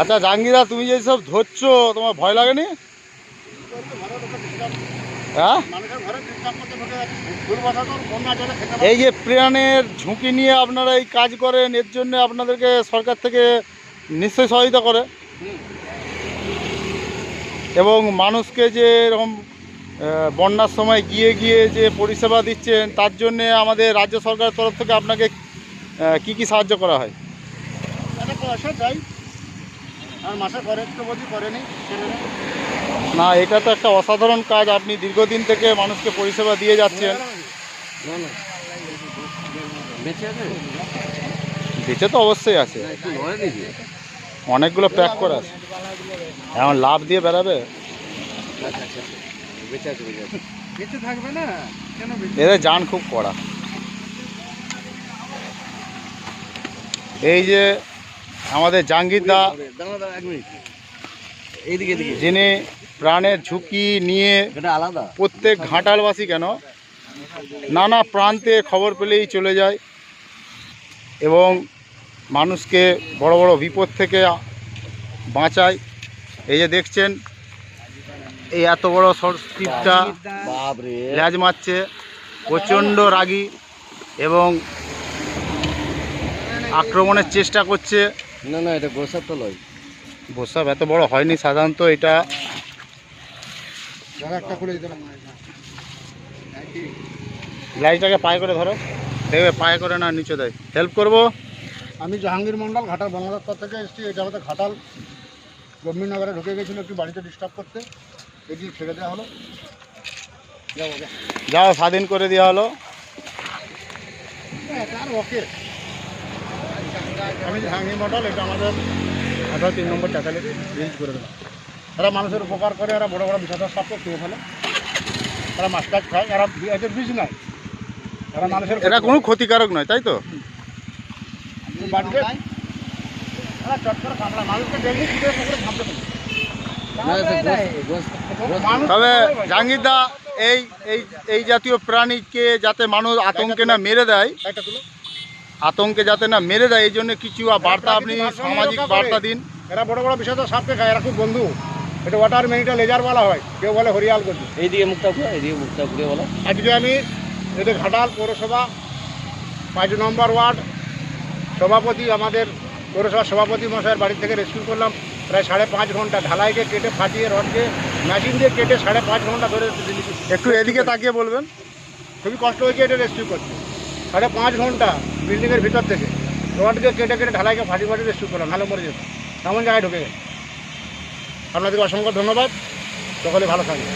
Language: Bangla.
আচ্ছা জাহাঙ্গীরা তুমি যে সব ধরছো, তোমার ভয় লাগেনি? হ্যাঁ? এই যে প্রাণের ঝুঁকি নিয়ে আপনারা এই কাজ করেন, এর জন্য আপনাদেরকে সরকার থেকে নিশ্চয়ই সহায়তা করে। এবং মানুষকে যে এরকম বন্যার সময় গিয়ে গিয়ে যে পরিষেবা দিচ্ছেন তার জন্যে আমাদের রাজ্য সরকারের তরফ থেকে আপনাকে কি কি সাহায্য করা হয়? একটা পয়সা চাই। আর মাসে করে তো বলছি করেনি না এটা তো একটা অসাধারণ কাজ। আপনি দীর্ঘদিন থেকে মানুষকে পরিষেবা দিয়ে যাচ্ছেন। না না বেঁচে তো অবশ্যই আছে। অনেকগুলো প্যাক করা আছে। এখন লাভ দিয়ে বেড়াবে? আচ্ছা আচ্ছা। বেঁচে আছে বেঁচে আছে। বেঁচে থাকবে না? কেন এদের যান খুব কড়া। এই যে আমাদের জাহাঙ্গীর দা দাঁড়া দাঁড়া এক মিনিট। এইদিকে এদিকে যিনি প্রাণের ঝুঁকি নিয়ে আলাদা। প্রত্যেক ঘাটালবাসী কেন? নানা প্রান্তে খবর পেলেই চলে যায় এবং মানুষকে বড় বড় বিপদ থেকে বাঁচায়। এই যে দেখছেন এই এত বড় বাপরে। ল্যাজ মারছে প্রচণ্ড রাগী এবং আক্রমণের চেষ্টা করছে। না না এটা গোসাপ তো লয়। বসাব এত বড় হয়নি সাধারণত এটা গ্লাইসটাকে পায়ে করে ধরো। দেখবে পায়ে করে না নিচে দেয়। হেল্প করব? আমি জাহাঙ্গীর মন্ডল ঘাটাল বনদপ্তর থেকে এসেছি। এটা আমাদের ঘাটাল। গম্ভীরনগরে ঢুকে গেছিল একটু বাড়িতে ডিস্টার্ব করতে। ছেড়ে দেওয়া হলো। যাও স্বাধীন করে দেওয়া হলো। হ্যাঁ, আর ওকে। আমি জাহাঙ্গীর মন্ডল এটা আমাদের আঠারো তিন নম্বর চাকালিতে রিলিজ করে দিলাম এরা মানুষের উপকার করে এরা বড় বড় বিষাদার সাপকে খেয়ে ফেলে। এরা মাছ টাছ খায় এরা এদের বিষ নাই। এরা মানুষের এটা কোনো ক্ষতিকারক নয় তাই তো? বাড়িতে এরা চট করে মানুষকে করে পুকুরে ঝাঁপতে পারে। না এটা গোস- গোস- মানুষ তবে জাহাঙ্গীর দা এই এই এই জাতীয় প্রাণীকে যাতে মানুষ আতঙ্কে না মেরে দেয় একটা আতঙ্কে যাতে না মেরে দেয় এই জন্য কিছু বার্তা আপনি সামাজিক বার্তা দিন। এরা বড় বড় বিষাদ সাপকে খায় এরা খুব বন্ধু। এটা ওয়াটার মেনিটা লেজার বলা হয় কেউ বলে হরিয়াল এইদিকে মুখটা ঘুরে এইদিকে মুখটা ঘুরে বলো। আজকে আমি এদের ঘাটাল পৌরসভা পাঁচ নম্বর ওয়ার্ড সভাপতি আমাদের পৌরসভার সভাপতি মশাইয়ের বাড়ি থেকে রেস্কিউ করলাম। প্রায় সাড়ে পাঁচ ঘণ্টা ঢালাইকে কেটে ফাটিয়ে রডকে মেশিন দিয়ে কেটে সাড়ে পাঁচ ঘণ্টা ধরে একটু এদিকে তাকিয়ে বলবেন। খুবই কষ্ট হয়েছে এটা রেস্কিউ করতে। সাড়ে পাঁচ ঘণ্টা বিল্ডিংয়ের ভিতর থেকে রডকে কেটে কেটে ঢালাইকে ফাটি ফাটি রেস্কিউ করলাম ভালো মরে যেত এমন জায়গায় ঢুকে গেছে। আপনাদেরকে অসংখ্য ধন্যবাদ। সকলে ভালো থাকবে